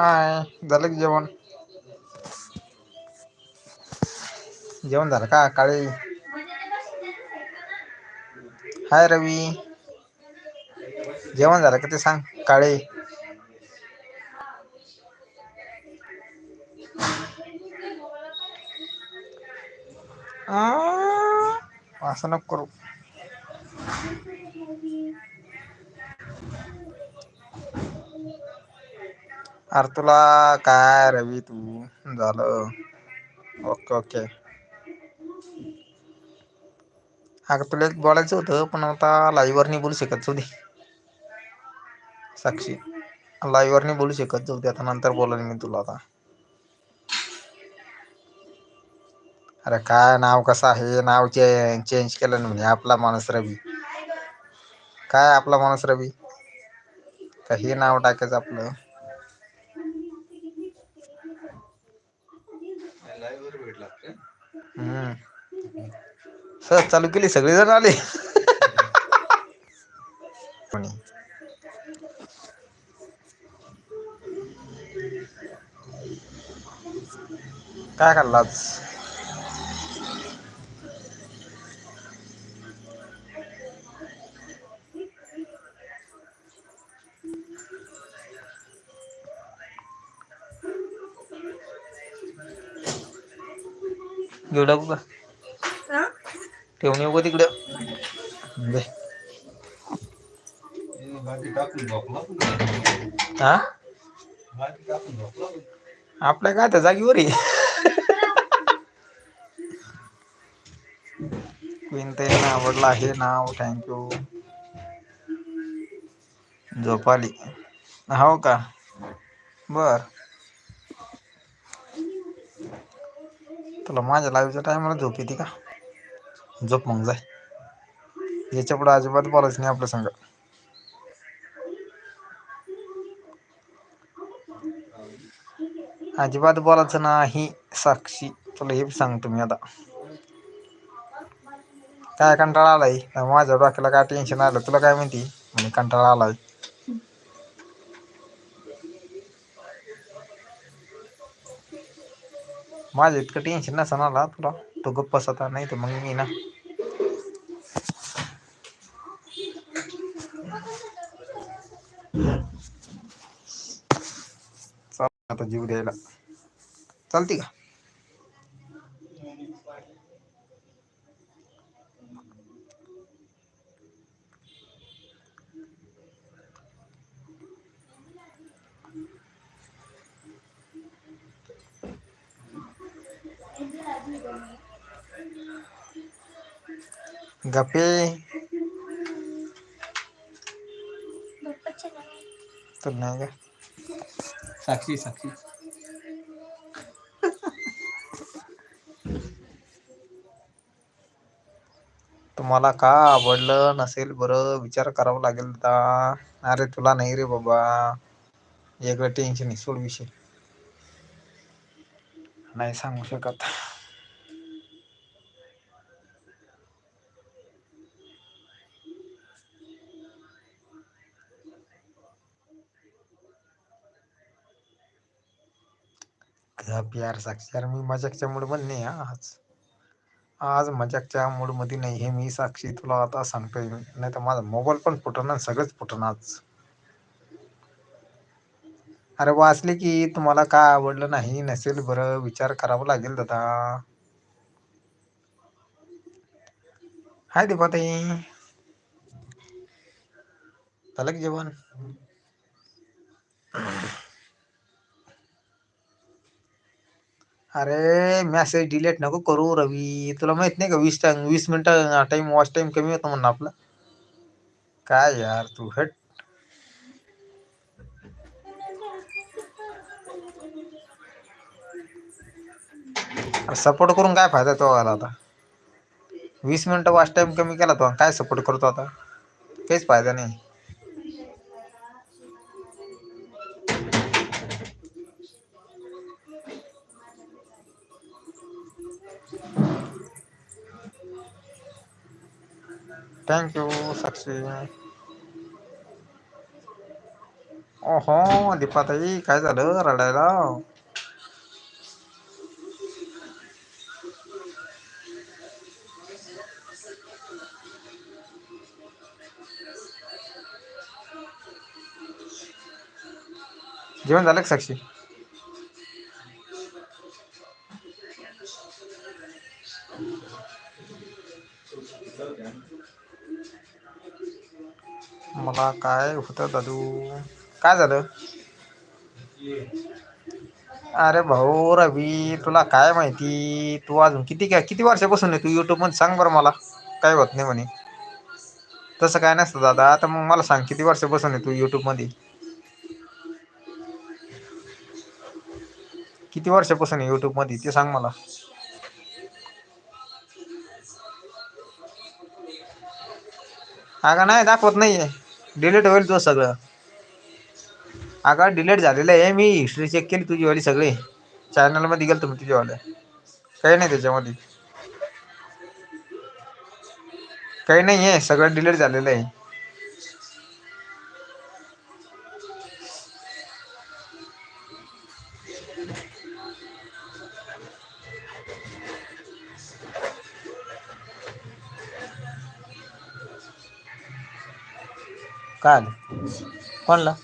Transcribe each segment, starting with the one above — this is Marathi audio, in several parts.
हाय झालं की जेवण? जेवण झालं का? काळे? हाय रवी. जेवण झालं का ते सांग काळे? असं नको करू. अरे तुला काय रवी तू? झालं. Okay okay. अगं तुला एक बोलायचं होतं पण आता लाईव्हवर नाही बोलू शकत जाऊ दे. साक्षी लाईव्हवर नाही बोलू शकत जाऊ दे आता नंतर बोलाल मी तुला आता. अरे काय नाव कसं आहे? नाव चे चेंज केलं ना म्हणजे आपला माणूस रवी काय आपला माणूस रवी काही नाव टाकायचं आपलं? हम्म. सहज चालू केली सगळे जण आले. कोणी काय आज? घेऊ टाकू का? ठेवून येऊ का तिकडं? हा? आपल्या काय त्या जागेवर आवडलं आहे नाव थँक्यू झोपाली. हो का? बर. तुला माझ्या लाईव्हच्या टायमाला झोप येते का? झोप मग जाय. याच्यापुढे अजिबात बोलायचं नाही आपल्या संग. अजिबात बोलायचं नाही साक्षी. तुला हे सांगतो मी आता. काय कंटाळा आलाय? माझ्या डोक्याला काय टेन्शन आलं? तुला काय माहिती? म्हणजे कंटाळा आलाय. माझं इतकं टेन्शन नसा आला तुला. तो गप्प बसता नाही तर मग मी ना. चाल आता जीव द्यायला. चालते का? गप्पे तर नाही का साक्षी साक्षी तुम्हाला का आवडलं नसेल बरं? विचार करावा लागेल का अरे तुला नाही रे बाबा. वेगळं टेन्शन सोड विषय. नाही सांगू शकत. गप यार साक्षी. यार मी मजाकच्या मूडमध्ये नाही आज. आज मजाकच्या मूडमध्ये नाही हे मी साक्षी. तुला आता सांगतोय नाही तर माझा मोबाईल पण फुटणार सगळंच फुटणार आज. अरे वाचले की तुम्हाला काय आवडलं नाही? नसेल बरं. विचार करावा लागेल दादा. हाय दीपाताई. झालं की जेवण? अरे मॅसेज डिलीट नको करू रवी. तुला माहीत नाही का वीस टाइम वीस मिनिटं टाइम वॉच टाइम कमी होतो म्हणून आपला. काय यार तू हट. सपोर्ट करून काय फायदा तो आला आता? वीस मिनिटं वॉच टाइम कमी केला तो काय सपोर्ट करतो आता? काहीच फायदा नाही. थँक्यू साक्षी ओहो दीपाताई काय झालं? रडायला? जेवण झालं का साक्षी? मला काय होतं दादू? काय झालं? अरे भाऊ रवी तुला काय माहिती? तू अजून किती काय किती वर्षापासून आहे तू युट्यूबमध्ये? सांग बरं मला. काय होत नाही म्हणे. तसं काय नसतं दादा. आता मग मला सांग किती वर्षापासून आहे तू युट्यूबमध्ये? किती वर्षापासून आहे युट्यूबमध्ये? ते सांग मला. अगं नाही दाखवत नाहीये. डिलीट होईल तुझं सगळं. अगं डिलीट झालेलं आहे मी. हिस्ट्री चेक केली तुझीवाली सगळी. चॅनलमध्ये गेलो तुम्ही तुझ्यावाल्या काही नाही त्याच्यामध्ये. काही नाही आहे सगळं डिलीट झालेलं आहे. काय आलं? कोणला?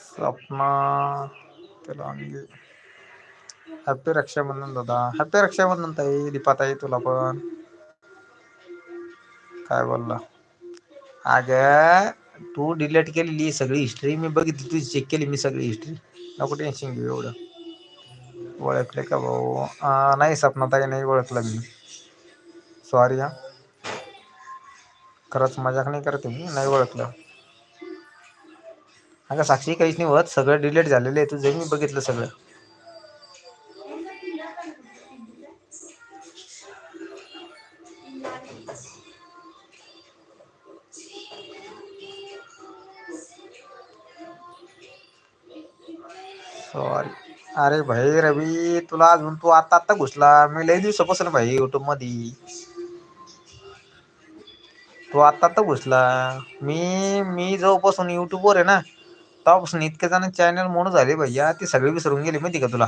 सपना तेलांगी हॅपी रक्षाबंधन दादा. हॅपी रक्षाबंधन ताई दीपाताई तुला पण. काय बोलला? अग तू डिलीट केलेली सगळी हिस्ट्री मी बघितली तुझी चेक केली मी सगळी हिस्ट्री नको टेन्शन घेऊ एवढं. ओळखले का भाऊ? नाही सपना ताई नाही ओळखलं मी. सॉरी हा. खरंच मजाक नाही करते मी नाही ओळखलं. अगं साक्षी काहीच नाही होत. सगळं डिलीट झालेलं आहे. तुझं मी बघितलं सगळं. सॉरी अरे भाई रवी तुला अजून तू आता आता घुसला. मी लय दिवसापासून भाई युट्यूबमध्ये तू आता आता घुसला. मी मी जोपासून युट्यूबवर आहे ना तेव्हापासून इतके जण चॅनल म्हणून झाले भैया ते सगळे विसरून गेले माहिती का तुला?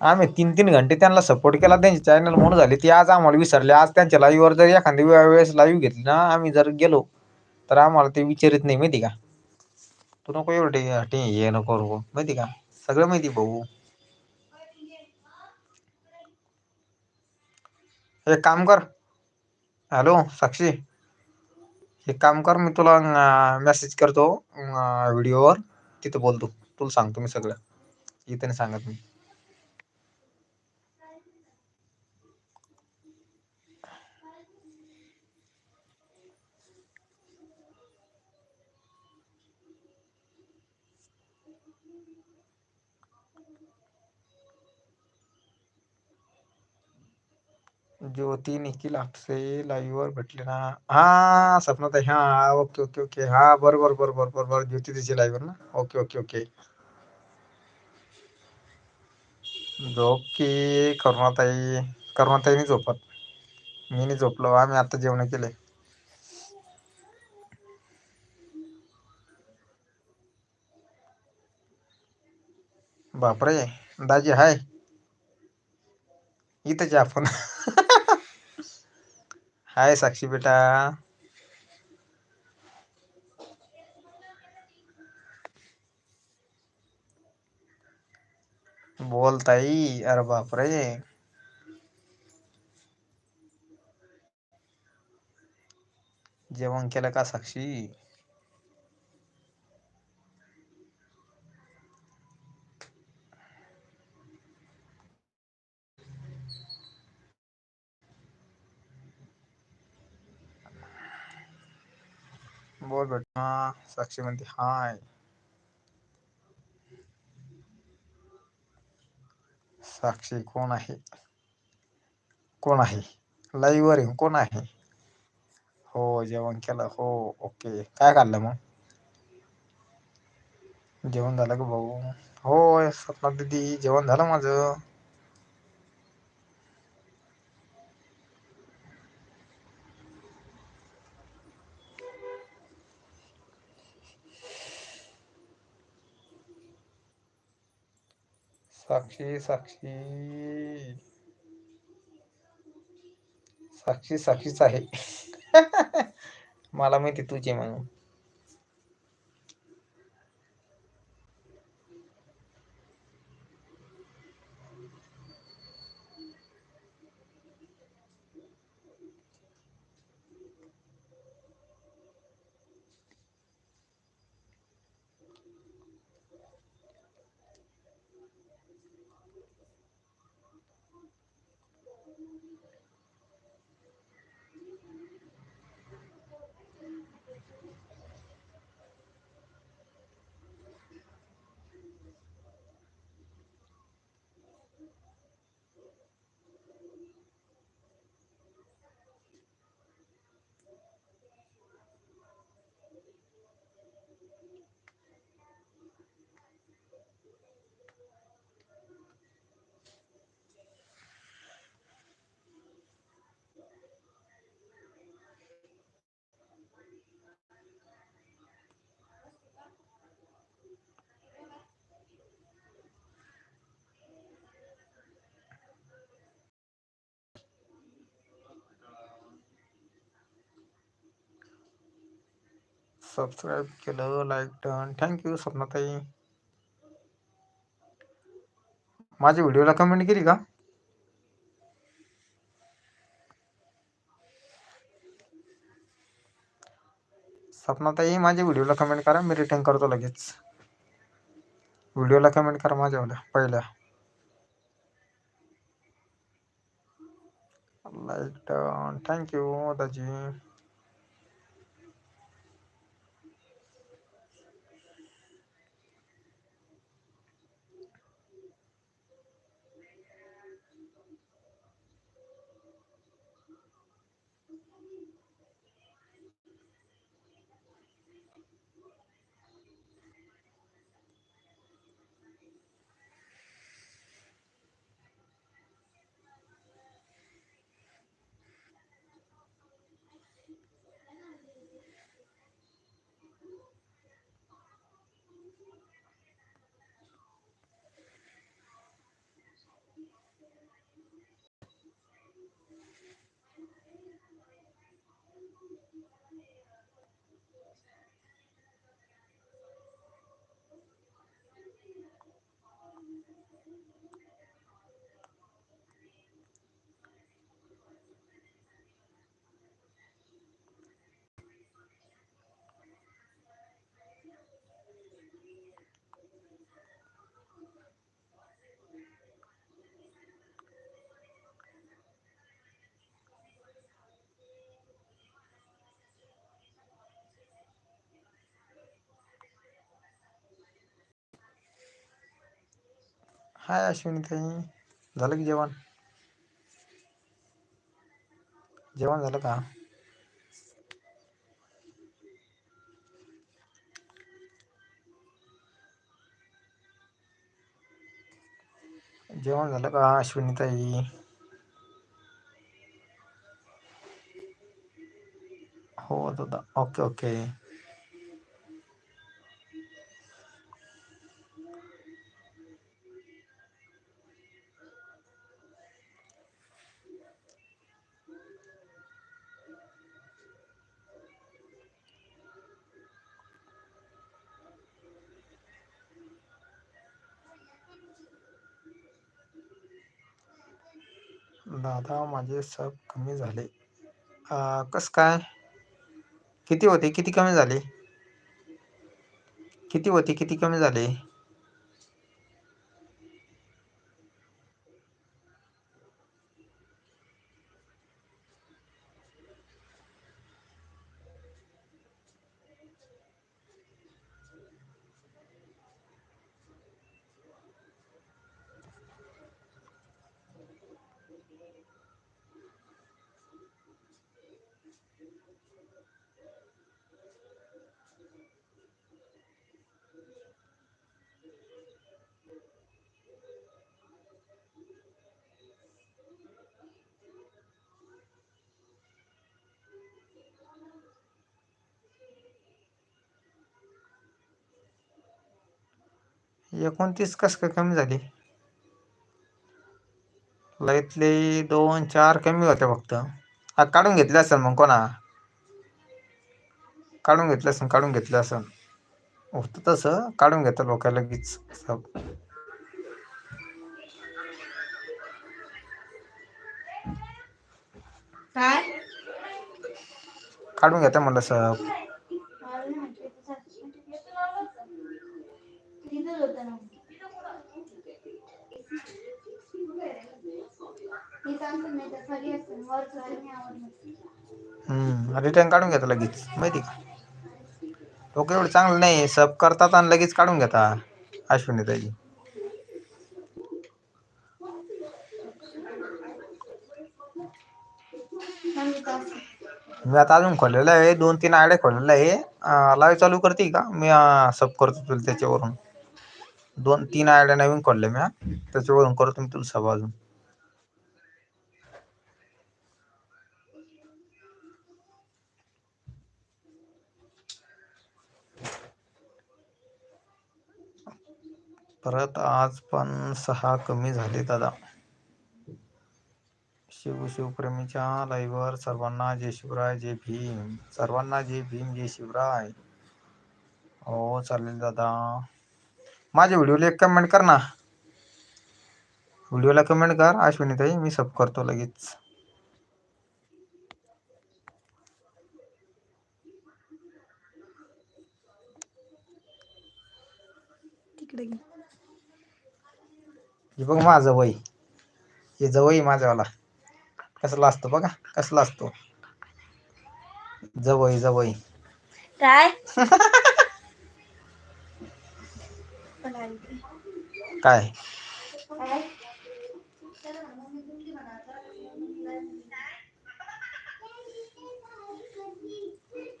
आम्ही तीन तीन घंटे त्यांना सपोर्ट केला त्यांचे चॅनल म्हणून झाले. ते आज आम्हाला विसरले. आज त्यांच्या लाईव्हवर जर एखाद्या वेळेस लाईव्ह घेतली ना आम्ही जर गेलो तर आम्हाला ते विचारित नाही माहिती का? तू नको एवढं हे नको करू माहिती का? सगळं माहिती भाऊ. एक काम कर. हॅलो साक्षी. एक काम कर मी तुला मेसेज करतो व्हिडिओवर तिथं बोलतो. तुला सांगतो मी सगळं. इथं नाही सांगत मी. जो तीन ज्योती, निखिल आपसे लाईव्हवर भेटले ना। हा सपनाताई हा ओके ओके ओके हा बरोबर बरोबर बरोबर ज्योती तिचे लाईव्हवर ना? ओके ओके ओके झोप की करुणाताई करुणाताई नाही झोपत. मी नाही झोपलो, आम्ही आता जेवण केले बापरे, दाजी, हाय. इथं आपण. हाय साक्षी बेटा। बोलताई अरे अरे बापरे जेवण केलं का साक्षी? बोल बेटा साक्षी म्हणते हाय. साक्षी कोण आहे? कोण आहे? लाईव्ह वर आहे कोण आहे? हो जेवण केलं. हो ओके. काय खाल्लं मग? जेवण झालं का भाऊ? होय सपना दिदी जेवण झालं माझं. साक्षी साक्षी. साक्षी साक्षीच आहे. मला माहिती तुझे म्हणून. सबस्क्राईब केलं लाईक डन थँक्यू स्वप्नाताई माझ्या व्हिडिओला कमेंट केली का? सपनाताई माझ्या व्हिडिओला कमेंट करा. मी रिटर्न करतो लगेच. व्हिडिओला कमेंट करा माझ्यावाल्या पहिल्या. लाईक डन थँक्यू दाजी. हाय अश्विनी ताई झालं की जेवण? जेवण झालं का? जेवण झालं का? अश्विनी ताई. हो दादा ओके ओके. माझे सब कमी झाले. कसं कस काय? किती होते? किती कमी झाले? किती होते? किती कमी झाले? एकोणतीस कस काय कमी झाली? लईतले दोन चार कमी होते फक्त. हा काढून घेतले असेल मग कोणा? काढून घेतलं असेल काढून घेतलं असेल. होतं तसं काढून घेतं लोक लगेच. काढून घेतं म्हणलं सब ना नाही तर खाली असतं नाही रिटर्न काढून घेता लगेच माहिती का? लोक एवढं चांगलं नाही सब करतात आणि लगेच काढून घेता अश्विनी ताई. मी आता अजून खोललेलं आहे दोन तीन आयड्या खोललेलं आहे. लाईव्ह चालू करते का? मी सब करतो तुला त्याच्यावरून. दोन, तीन आयड्या नवीन खोलल्या मी अजून परत आज पण सहा कमी दादा. शिव शिवप्रेमीच्या लाईव्हवर सर्वांना जय शिवराय, जय भीम. सर्वांना जय भीम, जय शिवराय. हो, चालेल दादा. माझ्या व्हिडिओला एक कमेंट कर ना. व्हिडिओला कमेंट कर अश्विनीताई मी सब करतो लगेच. हे बघ माझं वय. हे जवळ माझ्यावाला. कसला असतो बघा कसला असतो. जवळ जवळ काय? काय?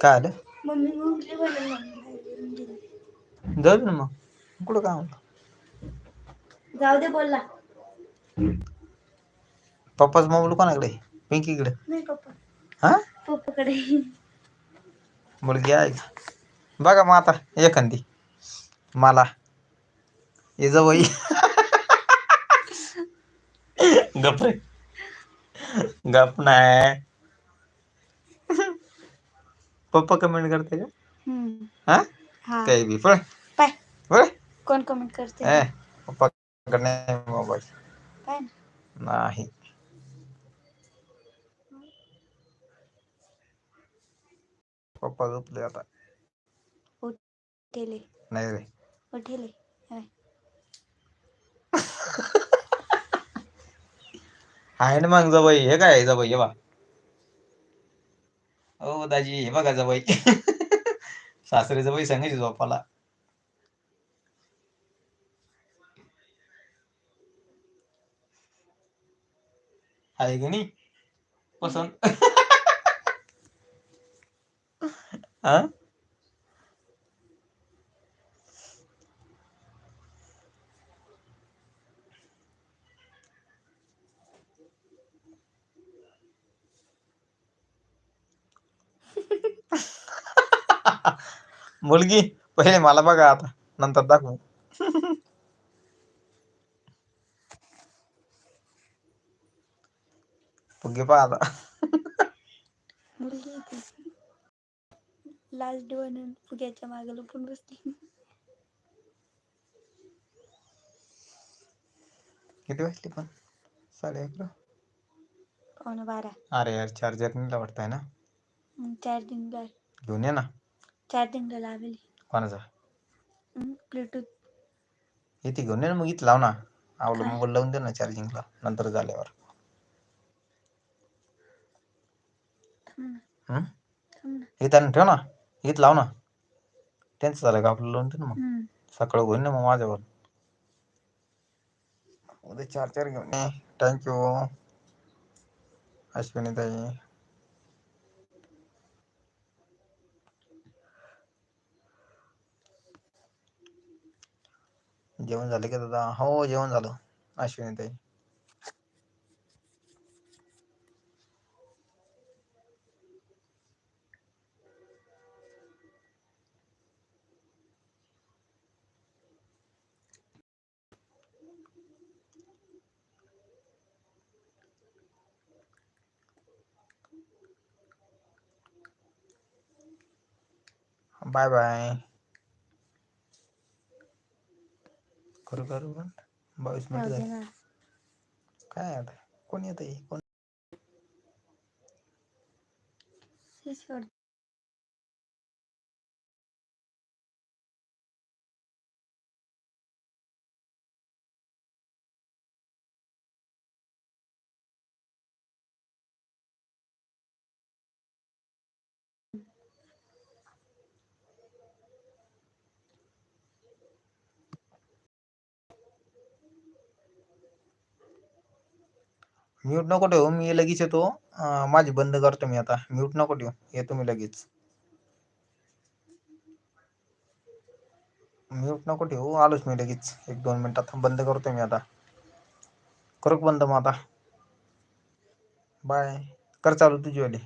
काय? आलं? मम्मी उठली जाऊ ना मग. कुठं काय म्हणतो जाऊ दे बोलला पप्पाच मोबाईल कोणाकडे पिंकीकडे. नाही पप्पा. हा? पप्पाकडे. मुलगी आहे का बघा मग आता एखादी. मला. ये जवळ गप रे. गप नाही. पप्पा कमेंट करते का? हम्म. हा? हा. काही बी पाय. कोण कमेंट करते? ए पप्पाकडे मोबाईल पाय ना. नाही. पप्पा झोपले आता. उठेले. नाही रे. उठेले हाय. आहे ना मग जवळ हे काय जवळ हे बा ओ दाजी हे बघा जवळ सासरे जवळ सांगायचे झोपाला आहे का नाही पसंत हा मुलगी पहिले मला बघा आता नंतर दाखवू. फुगे पहा आता. मुलगी आहे ती. लास्ट बनून फुग्याच्या मागे लपून बसली. किती वाजले पण? साडे अकरा पावणे बारा. अरे यार चार्जर नाही वाटत आहे ना चार्जिंगला घेऊन ये ना. चार्जिंगला लावेल. कोणाचा? ब्लूटूथ. इथे घेऊन ये ना मग इथं लाव ना. आवलं काय? मोबाईल लावून दे ना चार्जिंगला नंतर झाल्यावर. थांब ना. हम्म? थांब ना. इथं आणून ठेव ना. इथं लाव ना. त्यांचं झालं का आपलं लावून दे ना मग. हम्म. सकाळ होईन ना मग माझ्यावर. उद्या चार्जर घेऊन ये. थँक्यू अश्विनी ताई जेवण झालं का दादा? हो जेवण झालं. अश्विनी ताई. बाय बाय करू करू पण. बावीस मिनिट झाली. काय आता? कोण येत कोण? म्यूट नको ठेवू मी लगेच येतो. माझी बंद करतो मी आता. म्यूट नको ठेवू येतो मी लगेच. म्यूट नको ठेवू आलोच मी लगेच. एक दोन मिनिटात बंद करतो मी आता. करू बंद मग आता? बाय कर चालू तुझी वाली.